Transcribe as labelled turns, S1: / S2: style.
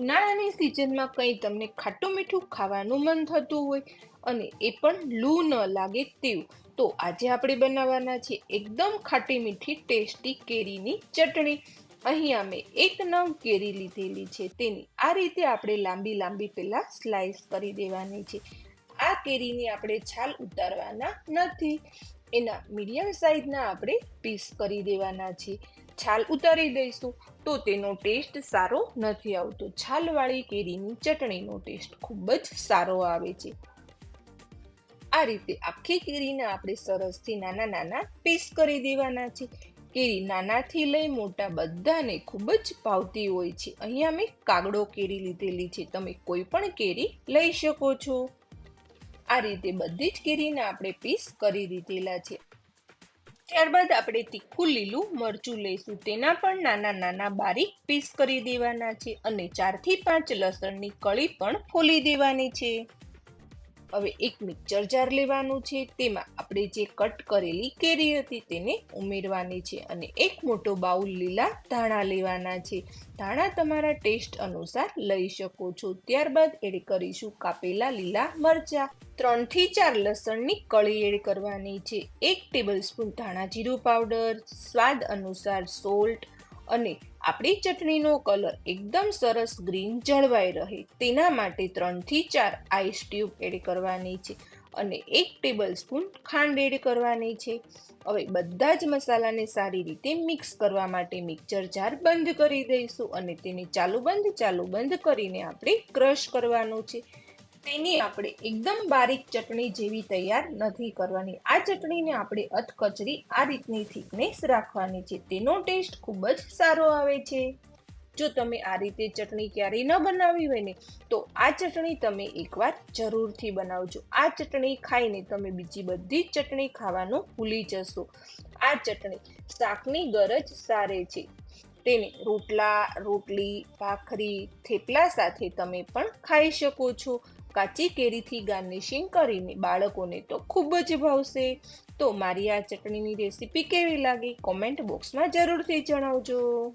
S1: ઉનાળાની સિઝનમાં કંઈ તમને ખાટું મીઠું ખાવાનું મન થતું હોય અને એ પણ લૂ ન લાગે તેવું, તો આજે આપણે બનાવવાના છે એકદમ ખાટી મીઠી ટેસ્ટી કેરીની ચટણી. અહીંયા મેં એક નવ કેરી લીધેલી છે, તેની આ રીતે આપણે લાંબી લાંબી પહેલાં સ્લાઈસ કરી દેવાની છે. આ કેરીની આપણે છાલ ઉતારવાના નથી, એના મીડિયમ સાઈઝના આપણે પીસ કરી દેવાના છે. છાલ ઉતારી દઈશું તો તેનો ટેસ્ટ સારો નથી આવતો. છાલવાળી કેરીની ચટણીનો ટેસ્ટ ખૂબ જ સારો આવે છે. આ રીતે આખી કેરીને આપણે સરસથી નાના નાના પીસ કરી દેવાના છે. કેરી નાનાથી લઈ મોટા બધાને ખૂબ જ ભાવતી હોય છે. અહીંયા મેં કાગડો કેરી લીધેલી છે. તમે કોઈ પણ કેરી લઈ શકો છો. આ રીતે બધી જ કેરીને આપણે પીસ કરી દીધેલા છે. ત્યારબાદ આપણે તીખું લીલું મરચું લઈશું. તેના પણ નાના નાના બારીક પીસ કરી દેવાના છે અને ચારથી પાંચ લસણની કળી પણ ફોલી દેવાની છે. હવે એક મિક્સર જાર લેવાનું છે. તેમાં આપણે જે કટ કરેલી કેરી હતી તેને ઉમેરવાની છે અને એક મોટો બાઉલ લીલા ધાણા લેવાના છે. ધાણા તમારા ટેસ્ટ અનુસાર લઈ શકો છો. ત્યારબાદ એડ કરીશું કાપેલા લીલા મરચા. ત્રણથી ચાર લસણની કળી એડ કરવાની છે. એક ટેબલ સ્પૂન ધાણા જીરું પાવડર. સ્વાદ અનુસાર સોલ્ટ અને આપણી ચટણીનો કલર એકદમ સરસ ગ્રીન જળવાઈ રહે. તેના માટે ત્રણથી ચાર આઈસ ટ્યુબ એડ કરવાની છે અને એક ટેબલ સ્પૂન ખાંડ એડ કરવાની છે. હવે બધા જ મસાલાને સારી રીતે મિક્સ કરવા માટે મિક્સર જાર બંધ કરી દઈશું અને તેને ચાલુ બંધ ચાલુ બંધ કરીને આપણે ક્રશ કરવાનું છે. તેની આપણે એકદમ બારીક ચટણી જેવી તૈયાર નથી કરવાની. આ ચટણીને આપણે અધકચરી આ રીતની થિકનેસ રાખવાની છે. તેનો ટેસ્ટ ખૂબ જ સારો આવે છે. જો તમે આ રીતે ચટણી ક્યારેય ન બનાવી હોય ને, તો આ ચટણી તમે એકવાર જરૂરથી બનાવજો. આ ચટણી ખાઈને તમે બીજી બધી ચટણી ખાવાનું ભૂલી જશો. આ ચટણી શાકની ગરજ સારે છે. તેને રોટલા, રોટલી, ભાખરી, થેપલા સાથે તમે પણ ખાઈ શકો છો. કાચી કેરીથી ગાર્નિશિંગ કરીને બાળકોને તો ખૂબ જ ભાવશે. તો મારી આ ચટણીની રેસીપી કેવી લાગી? કોમેન્ટ બોક્સમાં જરૂરથી જણાવજો.